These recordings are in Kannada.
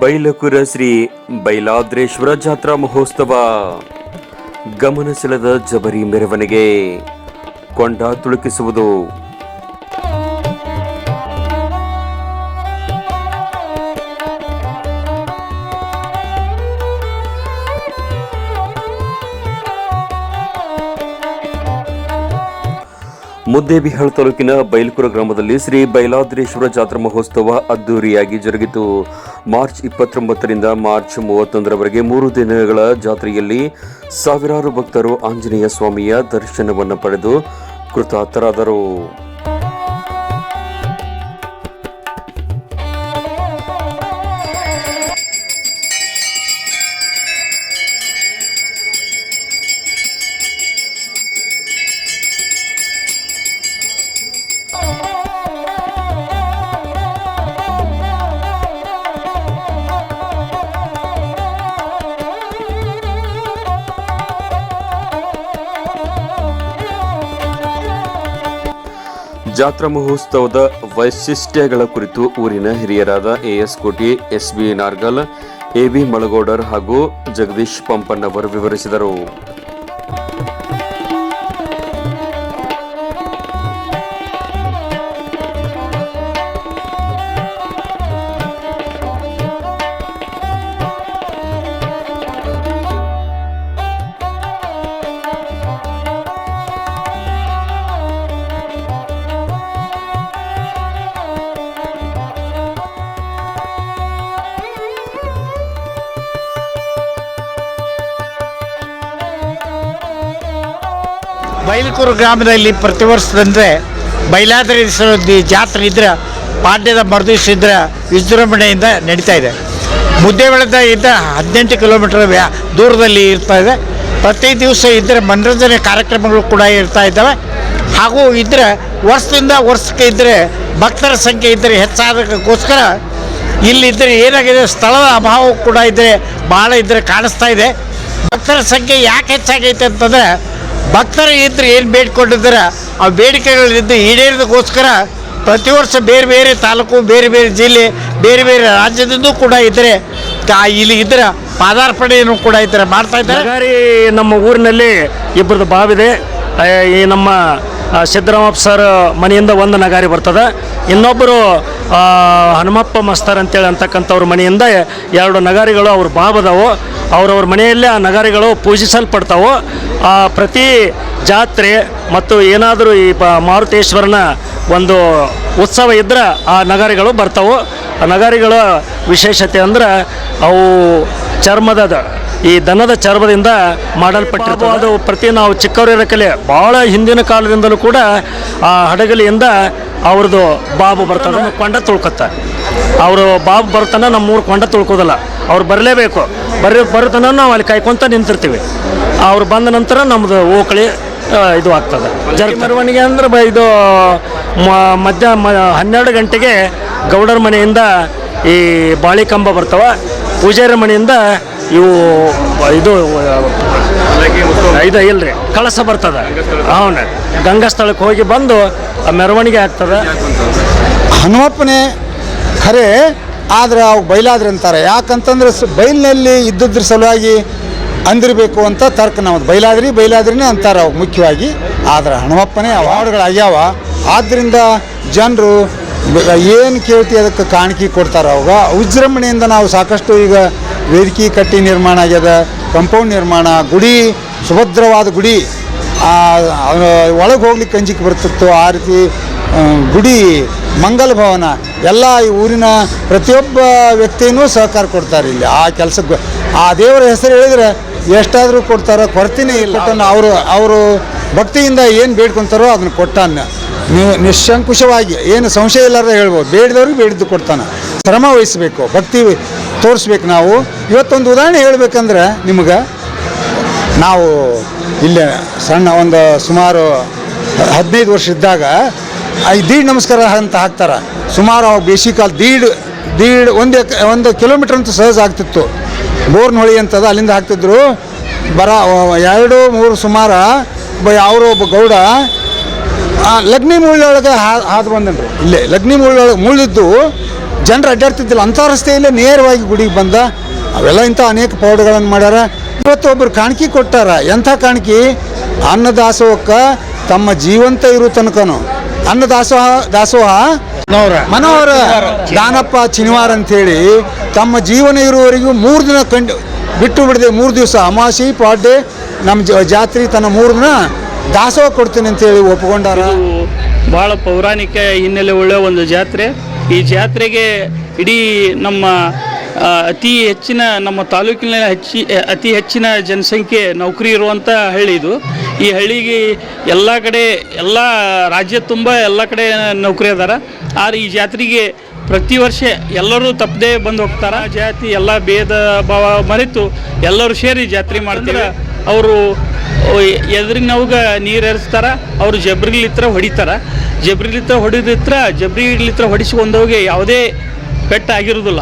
ಬೈಲಕುರ ಶ್ರೀ ಬೈಲಾದ್ರೇಶ್ವರ ಜಾತ್ರಾ ಮಹೋತ್ಸವ. ಗಮನ ಸೆಳೆದ ಜಬರಿ ಮೆರವಣಿಗೆ. ಕೊಂಡ ತುಳುಕಿಸುವುದು. ಮುದ್ದೇಬಿಹಾಳ್ ತಾಲೂಕಿನ ಬೈಲ್ಕುರ ಗ್ರಾಮದಲ್ಲಿ ಶ್ರೀ ಬೈಲಾದ್ರೇಶ್ವರ ಜಾತ್ರಾ ಮಹೋತ್ಸವ ಅದ್ದೂರಿಯಾಗಿ ಜರುಗಿತು. ಮಾರ್ಚ್ ಇಪ್ಪತ್ತೊಂಬತ್ತರಿಂದ ಮಾರ್ಚ್ ಮೂವತ್ತೊಂದರವರೆಗೆ ಮೂರು ದಿನಗಳ ಜಾತ್ರೆಯಲ್ಲಿ ಸಾವಿರಾರು ಭಕ್ತರು ಆಂಜನೇಯ ಸ್ವಾಮಿಯ ದರ್ಶನವನ್ನು ಪಡೆದು ಕೃತಾರ್ಥರಾದರು. ಜಾತ್ರಾ ಮಹೋತ್ಸವದ ವೈಶಿಷ್ಟ್ಯಗಳ ಕುರಿತು ಊರಿನ ಹಿರಿಯರಾದ AS Koti, S B Nargal, A B Malagoudar ಹಾಗೂ ಜಗದೀಶ್ ಪಂಪನ್ನವರು ವಿವರಿಸಿದರು. ಬೈಲಕೂರು ಗ್ರಾಮದಲ್ಲಿ ಪ್ರತಿ ವರ್ಷದಂದರೆ ಬೈಲಾದ್ರಿ ದಿ- ಜಾತ್ರೆ ಇದ್ರೆ ಪಾಡ್ಯದ ಮರುದಿವಸ ಇದ್ರೆ ವಿಜೃಂಭಣೆಯಿಂದ ನಡೀತಾ ಇದೆ. ಮುದ್ದೇಬೆಳದ ಇದ್ದ ಹದಿನೆಂಟು ಕಿಲೋಮೀಟರ್ ವ್ಯಾ ದೂರದಲ್ಲಿ ಇರ್ತಾ ಇದೆ. ಪ್ರತಿ ದಿವಸ ಇದ್ದರೆ ಮನರಂಜನೆ ಕಾರ್ಯಕ್ರಮಗಳು ಕೂಡ ಇರ್ತಾ ಇದ್ದಾವೆ. ಹಾಗೂ ಇದ್ದರೆ ವರ್ಷದಿಂದ ವರ್ಷಕ್ಕೆ ಇದ್ದರೆ ಭಕ್ತರ ಸಂಖ್ಯೆ ಇದ್ದರೆ ಹೆಚ್ಚಾದಕ್ಕೋಸ್ಕರ ಇಲ್ಲಿದ್ದರೆ ಏನಾಗಿದೆ, ಸ್ಥಳದ ಅಭಾವ ಕೂಡ ಇದ್ದರೆ ಭಾಳ ಇದ್ದರೆ ಕಾಣಿಸ್ತಾ ಇದೆ. ಭಕ್ತರ ಸಂಖ್ಯೆ ಯಾಕೆ ಹೆಚ್ಚಾಗೈತೆ ಅಂತಂದರೆ ಭಕ್ತರು ಇದ್ರೆ ಏನು ಕೊಟ್ಟಿದ್ದಾರೆ? ಆ ಬೇಡಿಕೆಗಳಿದ್ದು ಈಡೇರಿದಕ್ಕೋಸ್ಕರ ಪ್ರತಿ ವರ್ಷ ಬೇರೆ ಬೇರೆ ತಾಲೂಕು, ಬೇರೆ ಬೇರೆ ಜಿಲ್ಲೆ, ಬೇರೆ ಬೇರೆ ರಾಜ್ಯದಿಂದ ಕೂಡ ಇದ್ದರೆ ಇಲ್ಲಿ ಇದ್ರೆ ಪಾದಾರ್ಪಣೆಯನ್ನು ಕೂಡ ಇದ್ದಾರೆ ಮಾಡ್ತಾ ಇದ್ದಾರೆ. ನಮ್ಮ ಊರಿನಲ್ಲಿ ಇಬ್ಬರದ್ದು ಬಾವಿದೆ. ಈ ನಮ್ಮ ಸಿದ್ದರಾಮಪ್ಪ ಸರ್ ಮನೆಯಿಂದ ಒಂದು ನಗಾರಿ ಬರ್ತದೆ. ಇನ್ನೊಬ್ಬರು ಹನುಮಪ್ಪ ಮಸ್ತರ್ ಅಂತೇಳಿ ಅಂತಕ್ಕಂಥವ್ರ ಮನೆಯಿಂದ ಎರಡು ನಗಾರಿಗಳು ಅವ್ರ ಬಾಬದವು. ಅವರವ್ರ ಮನೆಯಲ್ಲೇ ಆ ನಗಾರಿಗಳು ಪೂಜಿಸಲ್ಪಡ್ತಾವು. ಆ, ಪ್ರತಿ ಜಾತ್ರೆ ಮತ್ತು ಏನಾದರೂ ಈ ಮಾರುತೇಶ್ವರನ ಒಂದು ಉತ್ಸವ ಇದ್ದರೆ ಆ ನಗಾರಿಗಳು ಬರ್ತವೆ. ಆ ನಗಾರಿಗಳ ವಿಶೇಷತೆ ಅಂದ್ರೆ ಅವು ಚರ್ಮದ ಈ ದನದ ಚರ್ಮದಿಂದ ಮಾಡಲ್ಪಟ್ಟಿರ್ತವೆ ಅದು ಪ್ರತಿ ನಾವು ಚಿಕ್ಕವರಿರಕಲೆ ಭಾಳ ಹಿಂದಿನ ಕಾಲದಿಂದಲೂ ಕೂಡ ಆ ಹಡಗಲಿಯಿಂದ ಅವ್ರದ್ದು ಬಾಬು ಬರ್ತಾನೆ ನಮ್ಮ ಕೊಂಡ ತುಳ್ಕೊತ ಅವರು ಬಾಬು ಬರ್ತಾನೆ ನಮ್ಮ ಊರು ಕೊಂಡ ತುಳ್ಕೋದಲ್ಲ. ಅವ್ರು ಬರಲೇಬೇಕು. ಬರ ಬರೋತನ ನಾವು ಅಲ್ಲಿ ಕಾಯ್ಕೊತ ನಿಂತಿರ್ತೀವಿ. ಅವ್ರು ಬಂದ ನಂತರ ನಮ್ಮದು ಓಕಳಿ ಇದು ಆಗ್ತದೆ ಜರ ಮೆರವಣಿಗೆ ಅಂದ್ರೆ ಬ- ಇದು ಮ- ಮಧ್ಯ ಮ ಹನ್ನೆರಡು ಗಂಟೆಗೆ ಗೌಡರ ಮನೆಯಿಂದ ಈ ಬಾಳಿಕಂಬ ಕಂಬ ಪೂಜಾರ ಪೂಜಾರಿ ಮನೆಯಿಂದ ಇವು ಇದು ಇದು ಇಲ್ರಿ, ಕಳಸ ಬರ್ತದೆ. ಅವನ ಗಂಗಾ ಸ್ಥಳಕ್ಕೆ ಹೋಗಿ ಬಂದು ಮೆರವಣಿಗೆ ಆಗ್ತದೆ. ಹನುಮಪ್ಪನೇ ಖರೆ, ಆದ್ರೆ ಅವು ಬೈಲಾದ್ರೆ ಅಂತಾರೆ. ಯಾಕಂತಂದ್ರೆ ಬೈಲಿನಲ್ಲಿ ಇದ್ದದ್ರ ಸಲುವಾಗಿ ಅಂದಿರಬೇಕು ಅಂತ ತರ್ಕ ನಾವು ಬೈಲಾದ್ರಿ, ಬೈಲಾದ್ರಿನೇ ಅಂತಾರೆ ಅವು ಮುಖ್ಯವಾಗಿ. ಆದ್ರೆ ಹನುಮಪ್ಪನೇ ಅವಾರ್ಡ್ಗಳು ಆಗ್ಯಾವ ಆದ್ದರಿಂದ ಜನರು ಏನು ಕೇಳ್ತಿ ಅದಕ್ಕೆ ಕಾಣಿಕೆ ಕೊಡ್ತಾರೆ ಅವಾಗ. ವಿಜೃಂಭಣೆಯಿಂದ ನಾವು ಸಾಕಷ್ಟು ಈಗ ವೇದಿಕೆ ಕಟ್ಟಿ ನಿರ್ಮಾಣ ಆಗ್ಯದ ಕಂಪೌಂಡ್ ನಿರ್ಮಾಣ, ಗುಡಿ, ಸುಭದ್ರವಾದ ಗುಡಿ ಒಳಗೆ ಹೋಗ್ಲಿಕ್ಕೆ ಕಂಜಿಕ್ಕೆ ಬರ್ತಿತ್ತು. ಆ ರೀತಿ ಗುಡಿ, ಮಂಗಲ ಭವನ, ಎಲ್ಲ ಈ ಊರಿನ ಪ್ರತಿಯೊಬ್ಬ ವ್ಯಕ್ತಿಯೂ ಸಹಕಾರ ಕೊಡ್ತಾರೆ ಇಲ್ಲಿ. ಆ ಕೆಲಸಕ್ಕೆ ಆ ದೇವರ ಹೆಸರು ಹೇಳಿದ್ರೆ ಎಷ್ಟಾದರೂ ಕೊಡ್ತಾರೋ ಕೊಡ್ತೀನಿ ಇಲ್ಲ. ಅವರು ಅವರು ಭಕ್ತಿಯಿಂದ ಏನು ಬೇಡ್ಕೊತಾರೋ ಅದನ್ನು ಕೊಟ್ಟಾನ. ನೀವು ಏನು ಸಂಶಯ ಇಲ್ಲಾರ್ದ ಹೇಳ್ಬೋದು. ಬೇಡಿದವ್ರಿಗೆ ಬೇಡಿದ್ದು ಕೊಡ್ತಾನೆ. ಶ್ರಮ ವಹಿಸಬೇಕು. ಭಕ್ತಿ ತೋರಿಸ್ಬೇಕು ನಾವು. ಇವತ್ತೊಂದು ಉದಾಹರಣೆ ಹೇಳಬೇಕಂದ್ರೆ ನಿಮ್ಗೆ, ನಾವು ಇಲ್ಲೇ ಸಣ್ಣ ಒಂದು ಸುಮಾರು ಹದಿನೈದು ವರ್ಷ ಇದ್ದಾಗ, ಈ ದೀಡ್ ನಮಸ್ಕಾರ ಅಂತ ಹಾಕ್ತಾರೆ. ಸುಮಾರು ಬೇಸಿಗೆ ಕಾಲ ದೀಡ್ ದೀಡ್ ಒಂದು ಒಂದು ಕಿಲೋಮೀಟ್ರ್ ಅಂತೂ ಸಹಜ ಆಗ್ತಿತ್ತು. ಬೋರ್ನಹೊಳಿ ಅಂತದ, ಅಲ್ಲಿಂದ ಹಾಕ್ತಿದ್ರು. ಬರ, ಎರಡು, ಮೂರು ಸುಮಾರು ಅವರು ಒಬ್ಬ ಗೌಡ ಲಗ್ನಿ ಮುಳ್ಳೊಳಗೆ ಹಾದು ಬಂದನ್ರಿ. ಇಲ್ಲೇ ಲಗ್ನಿ ಮುಳ್ಳೊಳಗೆ ಮುಳ್ಳಿದ್ದು ಜನರು ಅಡ್ಡಾಡ್ತಿದ್ದಿಲ್ಲ. ಅಂಥ ರಸ್ತೆಯಲ್ಲೇ ನೇರವಾಗಿ ಗುಡಿಗೆ ಬಂದ. ಅವೆಲ್ಲ ಇಂಥ ಅನೇಕ ಪೌಡಗಳನ್ನು ಮಾಡ್ಯಾರ. ಇವತ್ತು ಒಬ್ಬರು ಕಾಣಿಕೆ ಕೊಟ್ಟಾರ. ಎಂಥ ಕಾಣಿಕೆ? ಅನ್ನದಾಸೋಹಕ್ಕೆ ತಮ್ಮ ಜೀವಂತ ಇರೋ ತನಕನು. ಅನ್ನದಾಸೋಹ ದಾಸೋಹ? ಮನೋಹರ. ದಾನಪ್ಪ ಚಿನಿವಾರ ಅಂಥೇಳಿ ತಮ್ಮ ಜೀವನ ಇರುವವರೆಗೂ ಮೂರು ದಿನ ಕಂಡು ಬಿಟ್ಟು ಬಿಡದೆ ಮೂರು ದಿವಸ ಅಮಾಸಿ ಪಾಡ್ಡೆ ನಮ್ಮ ಜ- ಜಾತ್ರೆ ತನ್ನ ಮೂರು ದಿನ ದಾಸೋಹ ಕೊಡ್ತೀನಿ ಅಂತೇಳಿ ಒಪ್ಕೊಂಡಾರ. ಭಾಳ ಪೌರಾಣಿಕ ಹಿನ್ನೆಲೆ ಒಳ್ಳೆಯ ಒಂದು ಜಾತ್ರೆ. ಈ ಜಾತ್ರೆಗೆ ಇಡೀ ನಮ್ಮ ಅತಿ ಹೆಚ್ಚಿನ ನಮ್ಮ ತಾಲೂಕಿನ ಹೆಚ್ಚಿ ಅತಿ ಹೆಚ್ಚಿನ ಜನಸಂಖ್ಯೆ ನೌಕರಿ ಇರುವಂಥ ಹಳ್ಳಿ ಇದು ಈ ಹಳ್ಳಿಗೆ ಎಲ್ಲ ಕಡೆ, ಎಲ್ಲ ರಾಜ್ಯ ತುಂಬ ಎಲ್ಲ ಕಡೆ ನೌಕರಿ ಅದಾರ. ಆದರೆ ಈ ಜಾತ್ರೆಗೆ ಪ್ರತಿ ವರ್ಷ ಎಲ್ಲರೂ ತಪ್ಪದೇ ಬಂದು ಹೋಗ್ತಾರೆ. ಜಾತಿ ಎಲ್ಲ ಭೇದ ಭಾವ ಮರೆತು ಎಲ್ಲರೂ ಸೇರಿ ಜಾತ್ರೆ ಮಾಡ್ತಾರೆ ಅವರು ಎದುರಿನವ್ಗ ನೀರು ಎರಿಸ್ತಾರ ಅವರು ಜಬ್ರಿಲಿತ್ರ ಹೊಡಿತಾರ. ಜಬ್ರಿಲಿತ್ರ ಹೊಡಿದಿತ್ರ ಜಬ್ರಿಲಿತ್ರ ಹೊಡಿಸ್ಕೊಂಡವ್ಗೆ ಯಾವುದೇ ಪೆಟ್ಟು ಆಗಿರೋದಿಲ್ಲ.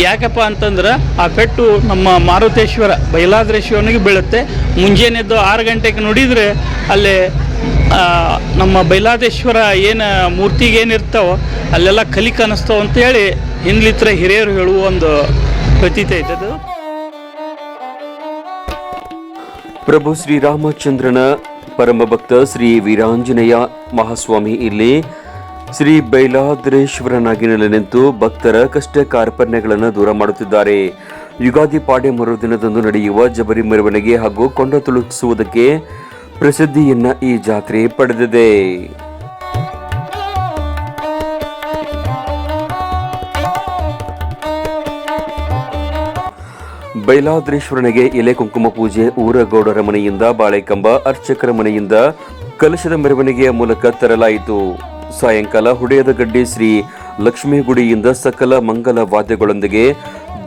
ಯಾಕಪ್ಪ ಅಂತಂದ್ರೆ, ಆ ಪೆಟ್ಟು ನಮ್ಮ ಮಾರುತೇಶ್ವರ, ಬೈಲಾದ್ರೇಶ್ವರನಿಗೆ ಬೀಳುತ್ತೆ. ಮುಂಜಾನೆದ್ದು ಆರು ಗಂಟೆಗೆ ನೋಡಿದರೆ ಅಲ್ಲಿ ನಮ್ಮ ಬೈಲಾದೇಶ್ವರ ಏನು ಮೂರ್ತಿಗೆ ಏನಿರ್ತಾವೋ ಅಲ್ಲೆಲ್ಲ ಕಲಿ ಕಾಣಿಸ್ತಾವ ಅಂತೇಳಿ ಹಿಂದ್ಲಿತ್ರ ಹಿರಿಯರು ಹೇಳುವ ಒಂದು ಪ್ರತೀತಿ ಐತೆ ಪ್ರಭು ಶ್ರೀರಾಮಚಂದ್ರನ ಪರಮ ಭಕ್ತ ಶ್ರೀ ವೀರಾಂಜನೇಯ ಮಹಾಸ್ವಾಮಿ ಇಲ್ಲಿ ಶ್ರೀ ಬೈಲಾದ್ರೇಶ್ವರನಾಗಿ ನೆಲೆ ನಿಂತು ಭಕ್ತರ ಕಷ್ಟ ಕಾರ್ಪಣ್ಯಗಳನ್ನು ದೂರ ಮಾಡುತ್ತಿದ್ದಾರೆ. ಯುಗಾದಿ ಪಾಡೆ ಮರುದಿನದಂದು ನಡೆಯುವ ಜಬರಿ ಮೆರವಣಿಗೆ ಹಾಗೂ ಕೊಂಡ ತುಳುಕಿಸುವುದಕ್ಕೆ ಪ್ರಸಿದ್ಧಿಯನ್ನ ಈ ಜಾತ್ರೆ ಪಡೆದಿದೆ. ಬೈಲಾದ್ರೇಶ್ವರನಿಗೆ ಎಲೆ ಕುಂಕುಮ ಪೂಜೆ ಊರಗೌಡರ ಮನೆಯಿಂದ ಬಾಳೆಕಂಬ, ಅರ್ಚಕರ ಮನೆಯಿಂದ ಕಲಶದ ಮೆರವಣಿಗೆಯ ಮೂಲಕ ತರಲಾಯಿತು. ಸಾಯಂಕಾಲ ಹುಡೆಯದ ಗಡ್ಡೆ ಶ್ರೀ ಲಕ್ಷ್ಮೀಗುಡಿಯಿಂದ ಸಕಲ ಮಂಗಲ ವಾದ್ಯಗಳೊಂದಿಗೆ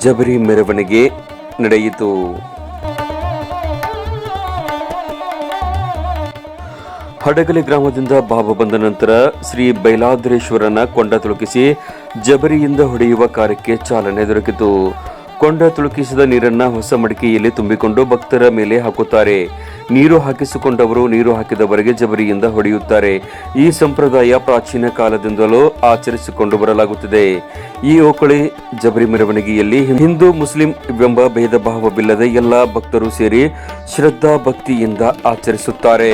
ಜಬರಿ ಮೆರವಣಿಗೆ ನಡೆಯಿತು. ಹಡಗಲಿ ಗ್ರಾಮದಿಂದ ಬಾಬಾ ಬಂದ ನಂತರ ಶ್ರೀ ಬೈಲಾದ್ರೇಶ್ವರನ ಕೊಂಡ ತುಳುಕಿಸಿ ಜಬರಿಯಿಂದ ಹೊಡೆಯುವ ಕಾರ್ಯಕ್ಕೆ ಚಾಲನೆ ದೊರಕಿತು. ಕೊಂಡ ತುಳುಕಿಸಿದ ನೀರನ್ನ ಹೊಸ ಮಡಿಕೆಯಲ್ಲಿ ತುಂಬಿಕೊಂಡು ಭಕ್ತರ ಮೇಲೆ ಹಾಕುತ್ತಾರೆ. ನೀರು ಹಾಕಿಸಿಕೊಂಡವರು ನೀರು ಹಾಕಿದವರಿಗೆ ಜಬರಿಯಿಂದ ಹೊಡೆಯುತ್ತಾರೆ. ಈ ಸಂಪ್ರದಾಯ ಪ್ರಾಚೀನ ಕಾಲದಿಂದಲೂ ಆಚರಿಸಿಕೊಂಡು ಬರಲಾಗುತ್ತಿದೆ. ಈ ಓಕಳಿ ಜಬರಿ ಮೆರವಣಿಗೆಯಲ್ಲಿ ಹಿಂದೂ, ಮುಸ್ಲಿಂ ಎಂಬ ಭೇದ ಭಾವವಿಲ್ಲದೆ ಎಲ್ಲ ಭಕ್ತರು ಸೇರಿ ಶ್ರದ್ಧಾ ಭಕ್ತಿಯಿಂದ ಆಚರಿಸುತ್ತಾರೆ.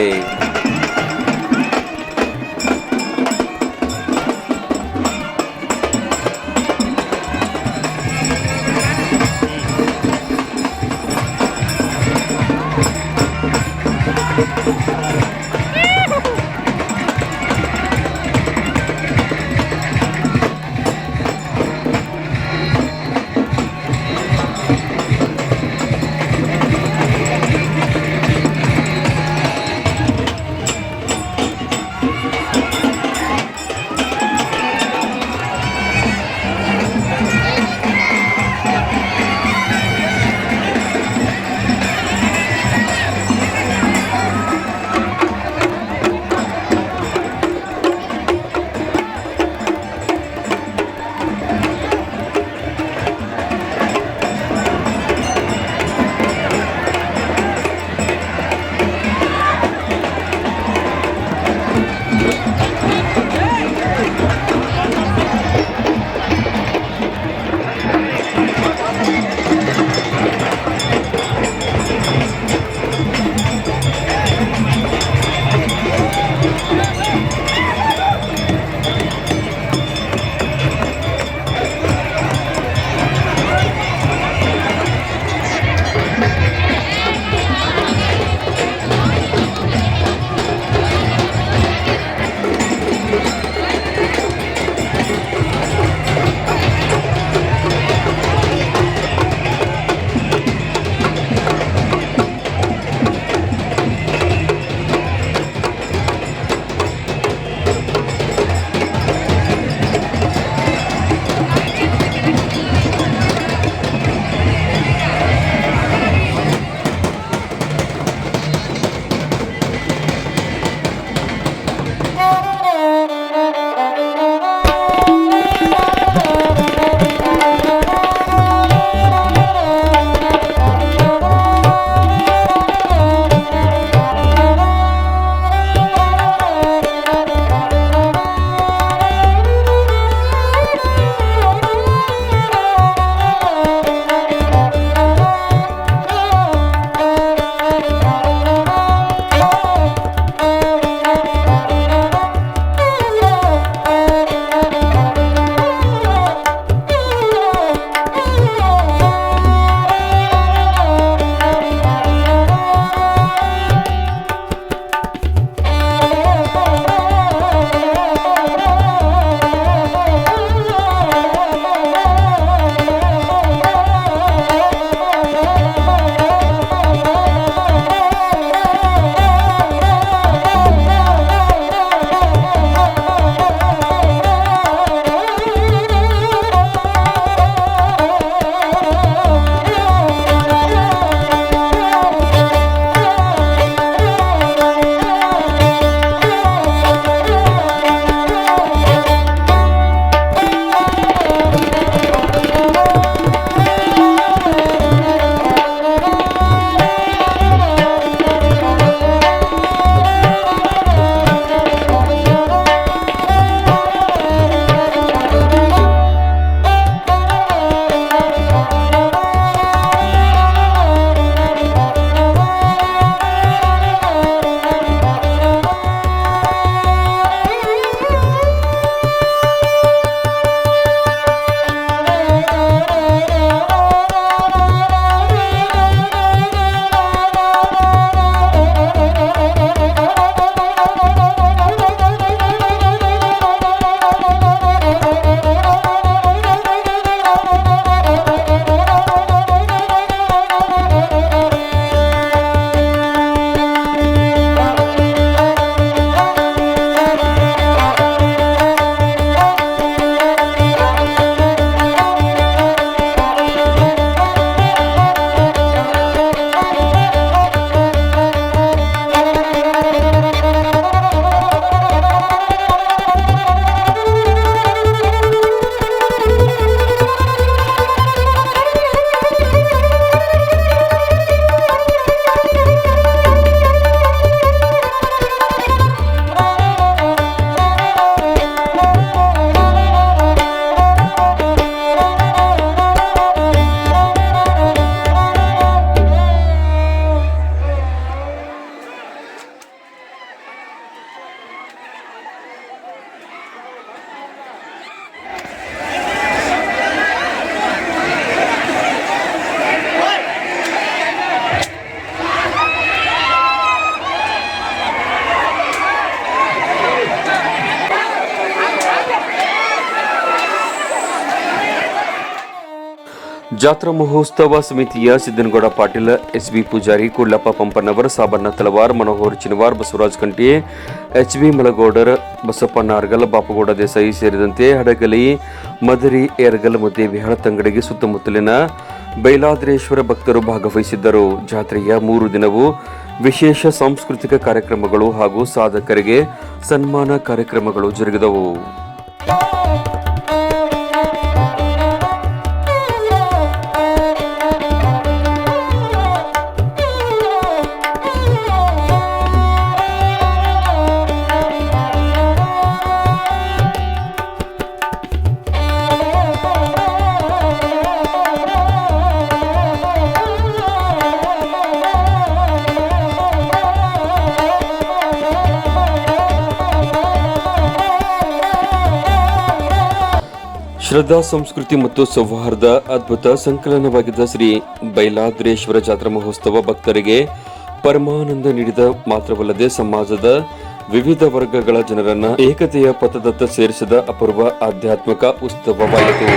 ಜಾತ್ರಾ ಮಹೋತ್ಸವ ಸಮಿತಿಯ Siddanagouda Patil S B Pujari Kullappa Pampanavar, Sabanna Talwar, Manohar Chinawar, Basavaraj Kanti H B Malagoudar, Basappa Nargal, Bapagouda Desai ಸೇರಿದಂತೆ ಹಡಗಲಿ, ಮದರಿ, ಏರ್ಗಲ್ ಮತ್ತು ವಿಹಾಳ ತಂಗಡಿಗೆ ಸುತ್ತಮುತ್ತಲಿನ ಬೈಲಾದ್ರೇಶ್ವರ ಭಕ್ತರು ಭಾಗವಹಿಸಿದ್ದರು. ಜಾತ್ರೆಯ ಮೂರು ದಿನವೂ ವಿಶೇಷ ಸಾಂಸ್ಕೃತಿಕ ಕಾರ್ಯಕ್ರಮಗಳು ಹಾಗೂ ಸಾಧಕರಿಗೆ ಸನ್ಮಾನ ಕಾರ್ಯಕ್ರಮಗಳು ಜರುಗಿದವು. ಶ್ರದ್ಧಾ, ಸಂಸ್ಕೃತಿ ಮತ್ತು ಸೌಹಾರ್ದ ಅದ್ಭುತ ಸಂಕಲನವಾಗಿದ್ದ ಶ್ರೀ ಬೈಲಾದ್ರೇಶ್ವರ ಜಾತ್ರಾ ಮಹೋತ್ಸವ ಭಕ್ತರಿಗೆ ಪರಮಾನಂದ ನೀಡಿದ ಮಾತ್ರವಲ್ಲದೆ ಸಮಾಜದ ವಿವಿಧ ವರ್ಗಗಳ ಜನರನ್ನ ಏಕತೆಯ ಪಥದತ್ತ ಸೇರಿಸಿದ ಅಪೂರ್ವ ಆಧ್ಯಾತ್ಮಿಕ ಉತ್ಸವವಾಯಿತು.